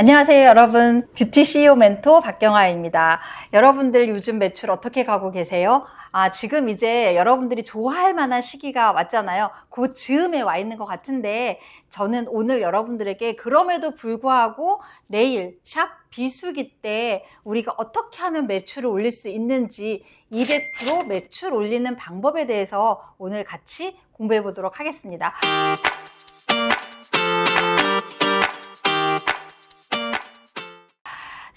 안녕하세요, 여러분. 뷰티 CEO 멘토 박경아입니다. 여러분들 요즘 매출 어떻게 가고 계세요? 아, 지금 이제 여러분들이 좋아할 만한 시기가 왔잖아요. 그 즈음에 와 있는 것 같은데, 저는 오늘 여러분들에게 그럼에도 불구하고 내일 샵 비수기 때 우리가 어떻게 하면 매출을 올릴 수 있는지 200% 매출 올리는 방법에 대해서 오늘 같이 공부해 보도록 하겠습니다.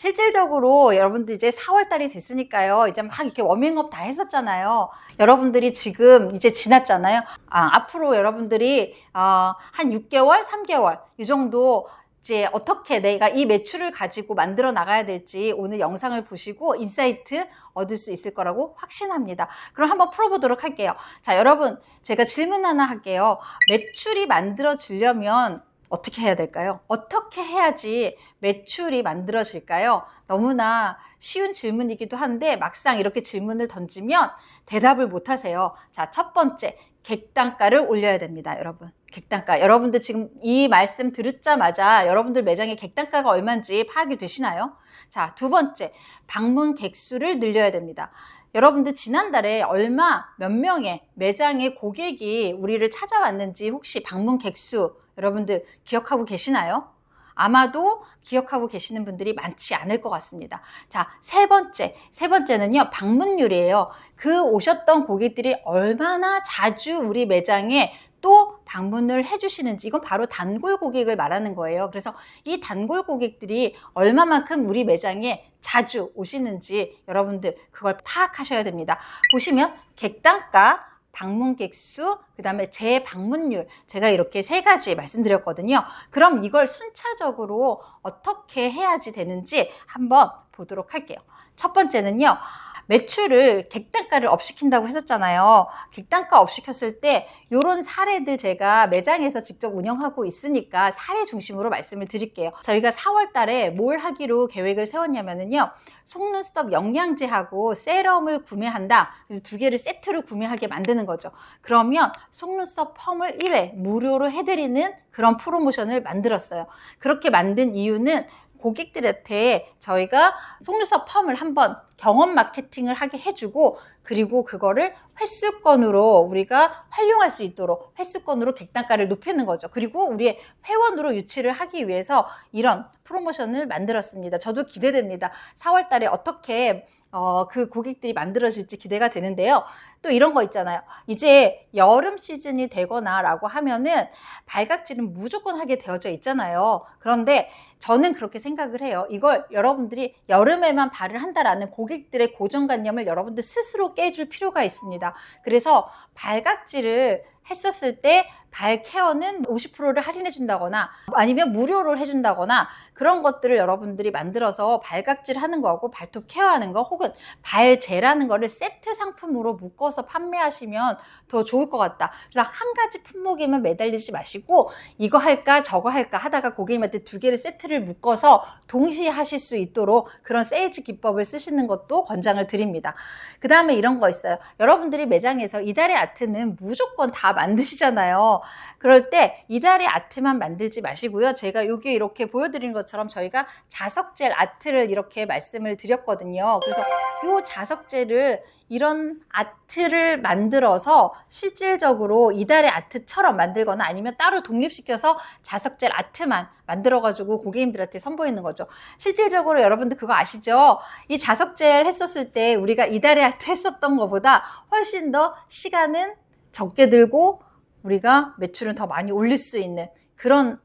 실질적으로 여러분들 이제 4월달이 됐으니까요. 이제 막 이렇게 워밍업 다 했었잖아요. 여러분들이 지금 이제 지났잖아요. 아, 앞으로 여러분들이 어, 한 6개월, 3개월 이 정도 이제 어떻게 내가 이 매출을 가지고 만들어 나가야 될지 오늘 영상을 보시고 인사이트 얻을 수 있을 거라고 확신합니다. 그럼 한번 풀어보도록 할게요. 자, 여러분, 제가 질문 하나 할게요. 매출이 만들어지려면 어떻게 해야 될까요? 어떻게 해야지 매출이 만들어질까요? 너무나 쉬운 질문이기도 한데 막상 이렇게 질문을 던지면 대답을 못 하세요. 자, 첫 번째, 객단가를 올려야 됩니다, 여러분. 객단가. 여러분들 지금 이 말씀 들었자마자 여러분들 매장의 객단가가 얼마인지 파악이 되시나요? 자, 두 번째, 방문 객수를 늘려야 됩니다. 여러분들 지난달에 얼마, 몇 명의 매장의 고객이 우리를 찾아왔는지 혹시 방문 객수 여러분들 기억하고 계시나요? 아마도 기억하고 계시는 분들이 많지 않을 것 같습니다. 자, 세 번째. 세 번째는요, 방문율이에요. 그 오셨던 고객들이 얼마나 자주 우리 매장에 또 방문을 해주시는지 이건 바로 단골 고객을 말하는 거예요. 그래서 이 단골 고객들이 얼마만큼 우리 매장에 자주 오시는지 여러분들 그걸 파악하셔야 됩니다. 보시면 객단가, 방문객 수, 그 다음에 재방문율. 제가 이렇게 세 가지 말씀드렸거든요. 그럼 이걸 순차적으로 어떻게 해야지 되는지 한번 보도록 할게요. 첫 번째는요. 매출을 객단가를 업시킨다고 했었잖아요. 객단가 업시켰을 때 이런 사례들 제가 매장에서 직접 운영하고 있으니까 사례 중심으로 말씀을 드릴게요. 저희가 4월 달에 뭘 하기로 계획을 세웠냐면요. 속눈썹 영양제하고 세럼을 구매한다. 두 개를 세트로 구매하게 만드는 거죠. 그러면 속눈썹 펌을 1회 무료로 해드리는 그런 프로모션을 만들었어요. 그렇게 만든 이유는 고객들한테 저희가 속눈썹 펌을 한번 경험 마케팅을 하게 해주고 그리고 그거를 횟수건으로 우리가 활용할 수 있도록 횟수건으로 객단가를 높이는 거죠. 그리고 우리의 회원으로 유치를 하기 위해서 이런 프로모션을 만들었습니다. 저도 기대됩니다. 4월 달에 어떻게 어, 그 고객들이 만들어질지 기대가 되는데요. 또 이런 거 있잖아요. 이제 여름 시즌이 되거나 라고 하면은 발각질은 무조건 하게 되어져 있잖아요. 그런데 저는 그렇게 생각을 해요. 이걸 여러분들이 여름에만 발을 한다라는 고객들의 고정관념을 여러분들 스스로 깨줄 필요가 있습니다. 그래서 발각질을 했었을 때 발 케어는 50%를 할인해 준다거나 아니면 무료로 해 준다거나 그런 것들을 여러분들이 만들어서 발각질 하는 거하고 발톱 케어하는 거 혹은 발젤하는 거를 세트 상품으로 묶어서 판매하시면 더 좋을 것 같다. 그래서 한 가지 품목에만 매달리지 마시고 이거 할까 저거 할까 하다가 고객님한테 두 개를 세트를 묶어서 동시에 하실 수 있도록 그런 세일즈 기법을 쓰시는 것도 권장을 드립니다. 그 다음에 이런 거 있어요. 여러분들이 매장에서 이달의 아트는 무조건 다 만드시잖아요. 그럴 때 이달의 아트만 만들지 마시고요. 제가 여기 이렇게 보여드린 것처럼 저희가 자석젤 아트를 이렇게 말씀을 드렸거든요. 그래서 이 자석젤을 이런 아트를 만들어서 실질적으로 이달의 아트처럼 만들거나 아니면 따로 독립시켜서 자석젤 아트만 만들어가지고 고객님들한테 선보이는 거죠. 실질적으로 여러분들 그거 아시죠? 이 자석젤 했었을 때 우리가 이달의 아트 했었던 것보다 훨씬 더 시간은 적게 들고 우리가 매출은 더 많이 올릴 수 있는 그런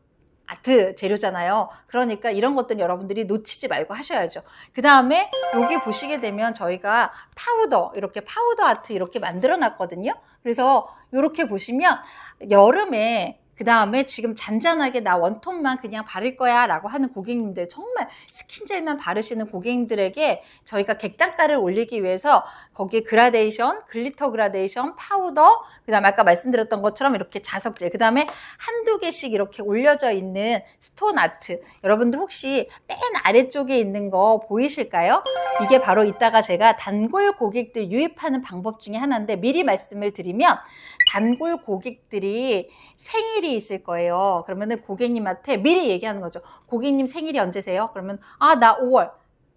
아트 재료잖아요. 그러니까 이런 것들은 여러분들이 놓치지 말고 하셔야죠. 그 다음에 여기 보시게 되면 저희가 파우더, 이렇게 파우더 아트 이렇게 만들어 놨거든요. 그래서 이렇게 보시면 여름에 그 다음에 지금 잔잔하게 나 원톤만 그냥 바를 거야 라고 하는 고객님들 정말 스킨젤만 바르시는 고객님들에게 저희가 객단가를 올리기 위해서 거기에 그라데이션, 글리터 그라데이션, 파우더 그 다음에 아까 말씀드렸던 것처럼 이렇게 자석젤 그 다음에 한두 개씩 이렇게 올려져 있는 스톤 아트 여러분들 혹시 맨 아래쪽에 있는 거 보이실까요? 이게 바로 이따가 제가 단골 고객들 유입하는 방법 중에 하나인데 미리 말씀을 드리면 단골 고객들이 생일이 있을 거예요. 그러면은 고객님한테 미리 얘기하는 거죠. 고객님 생일이 언제세요? 그러면 아, 나 5월.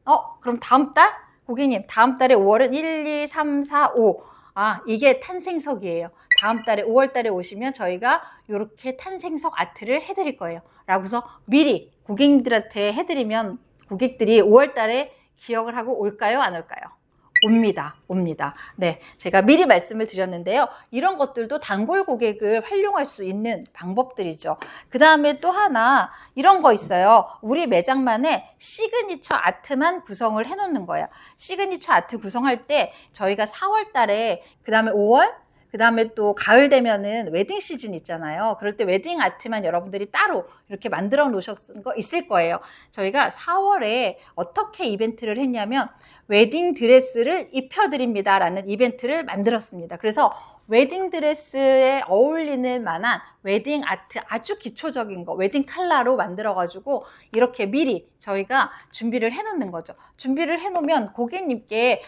어, 그럼 다음 달? 고객님, 다음 달에 5월은 1, 2, 3, 4, 5. 아, 이게 탄생석이에요. 다음 달에 5월 달에 오시면 저희가 이렇게 탄생석 아트를 해 드릴 거예요. 라고서 미리 고객님들한테 해 드리면 고객들이 5월 달에 기억을 하고 올까요? 안 올까요? 옵니다. 옵니다. 네. 제가 미리 말씀을 드렸는데요. 이런 것들도 단골 고객을 활용할 수 있는 방법들이죠. 그 다음에 또 하나, 이런 거 있어요. 우리 매장만의 시그니처 아트만 구성을 해 놓는 거예요. 시그니처 아트 구성할 때 저희가 4월 달에, 그 다음에 5월, 그 다음에 또 가을 되면은 웨딩 시즌 있잖아요. 그럴 때 웨딩 아트만 여러분들이 따로 이렇게 만들어 놓으셨은 거 있을 거예요. 저희가 4월에 어떻게 이벤트를 했냐면 웨딩 드레스를 입혀드립니다. 라는 이벤트를 만들었습니다. 그래서 웨딩 드레스에 어울리는 만한 웨딩 아트 아주 기초적인 거 웨딩 칼라로 만들어 가지고 이렇게 미리 저희가 준비를 해 놓는 거죠. 준비를 해 놓으면 고객님께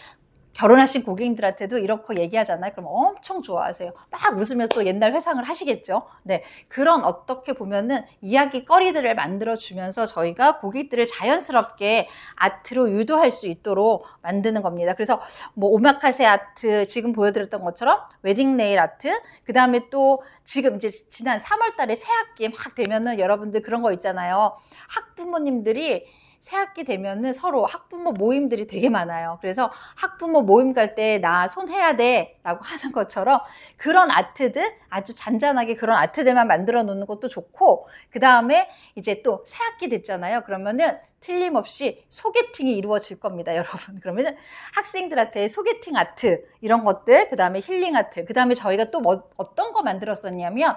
결혼하신 고객님들한테도 이렇게 얘기하잖아요. 그럼 엄청 좋아하세요. 막 웃으면서 또 옛날 회상을 하시겠죠. 네. 그런 어떻게 보면은 이야기 거리들을 만들어 주면서 저희가 고객들을 자연스럽게 아트로 유도할 수 있도록 만드는 겁니다. 그래서 뭐 오마카세 아트, 지금 보여드렸던 것처럼 웨딩 네일 아트, 그 다음에 또 지금 이제 지난 3월 달에 새 학기 막 되면은 여러분들 그런 거 있잖아요. 학부모님들이 새학기 되면은 서로 학부모 모임들이 되게 많아요. 그래서 학부모 모임 갈 때 나 손 해야 돼 라고 하는 것처럼 그런 아트들 아주 잔잔하게 그런 아트들만 만들어 놓는 것도 좋고 그 다음에 이제 또 새학기 됐잖아요. 그러면은 틀림없이 소개팅이 이루어질 겁니다, 여러분. 그러면 학생들한테 소개팅 아트 이런 것들, 그 다음에 힐링 아트, 그 다음에 저희가 또 뭐, 어떤 거 만들었었냐면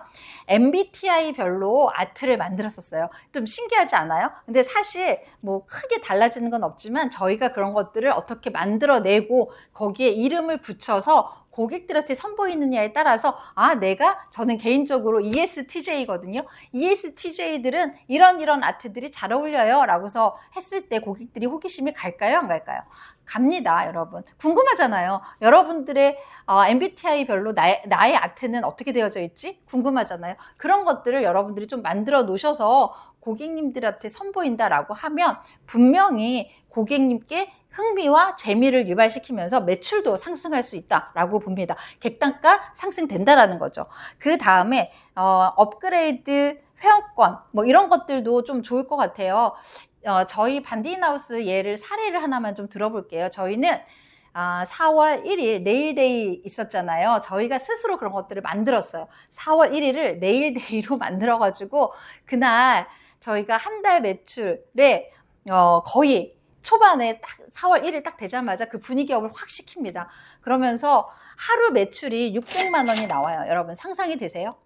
MBTI별로 아트를 만들었었어요. 좀 신기하지 않아요? 근데 사실 뭐 크게 달라지는 건 없지만 저희가 그런 것들을 어떻게 만들어내고 거기에 이름을 붙여서 고객들한테 선보이느냐에 따라서 아 내가 저는 개인적으로 ESTJ거든요. ESTJ들은 이런 이런 아트들이 잘 어울려요 라고서 했을 때 고객들이 호기심이 갈까요? 안 갈까요? 갑니다 여러분. 궁금하잖아요. 여러분들의 어, MBTI별로 나의, 나의 아트는 어떻게 되어져 있지? 궁금하잖아요. 그런 것들을 여러분들이 좀 만들어 놓으셔서 고객님들한테 선보인다라고 하면 분명히 고객님께 흥미와 재미를 유발시키면서 매출도 상승할 수 있다라고 봅니다. 객단가 상승된다라는 거죠. 그 다음에 어, 업그레이드 회원권 뭐 이런 것들도 좀 좋을 것 같아요. 어, 저희 반디인하우스 예를 사례를 하나만 좀 들어볼게요. 저희는 아, 4월 1일 네일데이 있었잖아요. 저희가 스스로 그런 것들을 만들었어요. 4월 1일을 네일데이로 만들어가지고 그날 저희가 한 달 매출에 어, 거의 초반에 딱 4월 1일 딱 되자마자 그 분위기업을 확 시킵니다. 그러면서 하루 매출이 600만 원이 나와요. 여러분 상상이 되세요?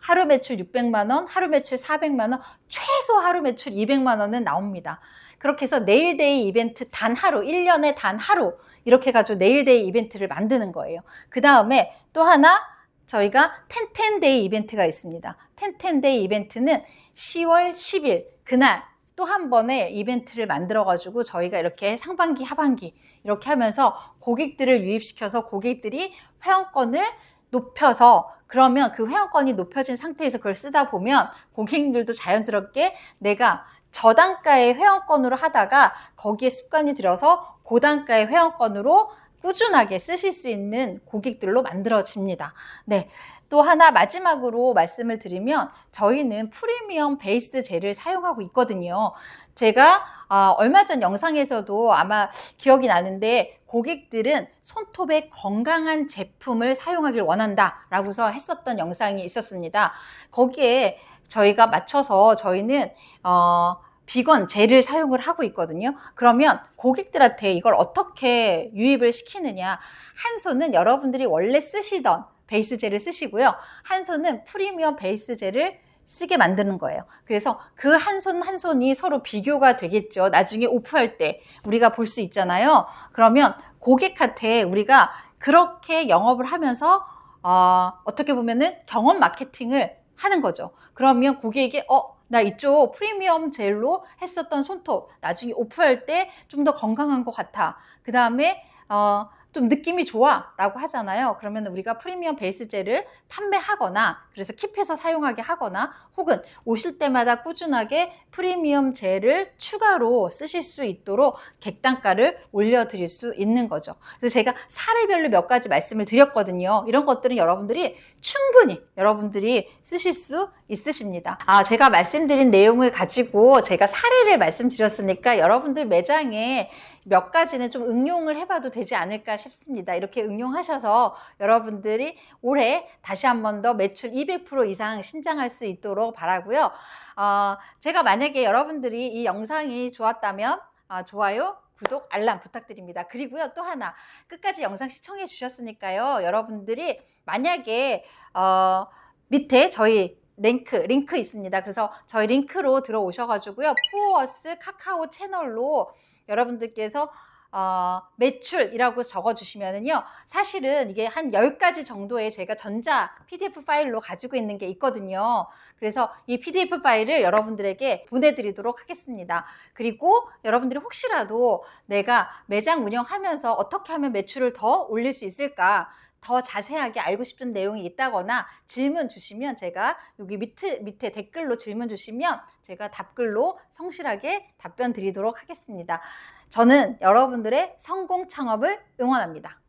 하루 매출 600만 원, 하루 매출 400만 원, 최소 하루 매출 200만 원은 나옵니다. 그렇게 해서 네일데이 이벤트 단 하루, 1년에 단 하루 이렇게 가지고 네일데이 이벤트를 만드는 거예요. 그 다음에 또 하나 저희가 텐텐데이 이벤트가 있습니다. 텐텐데이 이벤트는 10월 10일 그날 또 한 번의 이벤트를 만들어 가지고 저희가 이렇게 상반기 하반기 이렇게 하면서 고객들을 유입시켜서 고객들이 회원권을 높여서 그러면 그 회원권이 높여진 상태에서 그걸 쓰다 보면 고객님들도 자연스럽게 내가 저단가의 회원권으로 하다가 거기에 습관이 들어서 고단가의 회원권으로 꾸준하게 쓰실 수 있는 고객들로 만들어집니다. 네. 또 하나 마지막으로 말씀을 드리면 저희는 프리미엄 베이스 젤을 사용하고 있거든요. 제가 아, 얼마 전 영상에서도 아마 기억이 나는데 고객들은 손톱에 건강한 제품을 사용하길 원한다 라고서 했었던 영상이 있었습니다. 거기에 저희가 맞춰서 저희는 어, 비건 젤을 사용을 하고 있거든요. 그러면 고객들한테 이걸 어떻게 유입을 시키느냐. 한 손은 여러분들이 원래 쓰시던 베이스 젤을 쓰시고요. 한 손은 프리미엄 베이스 젤을 쓰게 만드는 거예요. 그래서 그 한손한 손이 서로 비교가 되겠죠. 나중에 오프할 때 우리가 볼 수 있잖아요. 그러면 고객한테 우리가 그렇게 영업을 하면서 어, 어떻게 보면은 경험 마케팅을 하는 거죠. 그러면 고객에게 어, 나 이쪽 프리미엄 젤로 했었던 손톱 나중에 오프할 때 좀 더 건강한 것 같아. 그 다음에 어, 좀 느낌이 좋아 라고 하잖아요. 그러면 우리가 프리미엄 베이스 젤을 판매하거나 그래서 킵해서 사용하게 하거나 혹은 오실 때마다 꾸준하게 프리미엄 젤을 추가로 쓰실 수 있도록 객단가를 올려드릴 수 있는 거죠. 그래서 제가 사례별로 몇 가지 말씀을 드렸거든요. 이런 것들은 여러분들이 충분히 여러분들이 쓰실 수 있으십니다. 아, 제가 말씀드린 내용을 가지고 제가 사례를 말씀드렸으니까 여러분들 매장에 몇 가지는 좀 응용을 해봐도 되지 않을까 싶습니다. 이렇게 응용하셔서 여러분들이 올해 다시 한 번 더 매출 200% 이상 신장할 수 있도록 바라고요. 어, 제가 만약에 여러분들이 이 영상이 좋았다면 아, 좋아요, 구독, 알람 부탁드립니다. 그리고요, 또 하나 끝까지 영상 시청해 주셨으니까요. 여러분들이 만약에 어, 밑에 저희 링크, 링크 있습니다. 그래서 저희 링크로 들어오셔가지고요. 포워스 카카오 채널로 여러분들께서 어, 매출이라고 적어주시면은요, 사실은 이게 한 10가지 정도의 제가 전자 PDF 파일로 가지고 있는 게 있거든요. 그래서 이 PDF 파일을 여러분들에게 보내드리도록 하겠습니다. 그리고 여러분들이 혹시라도 내가 매장 운영하면서 어떻게 하면 매출을 더 올릴 수 있을까, 더 자세하게 알고 싶은 내용이 있다거나 질문 주시면 제가 여기 밑에, 밑에 댓글로 질문 주시면 제가 답글로 성실하게 답변 드리도록 하겠습니다. 저는 여러분들의 성공 창업을 응원합니다.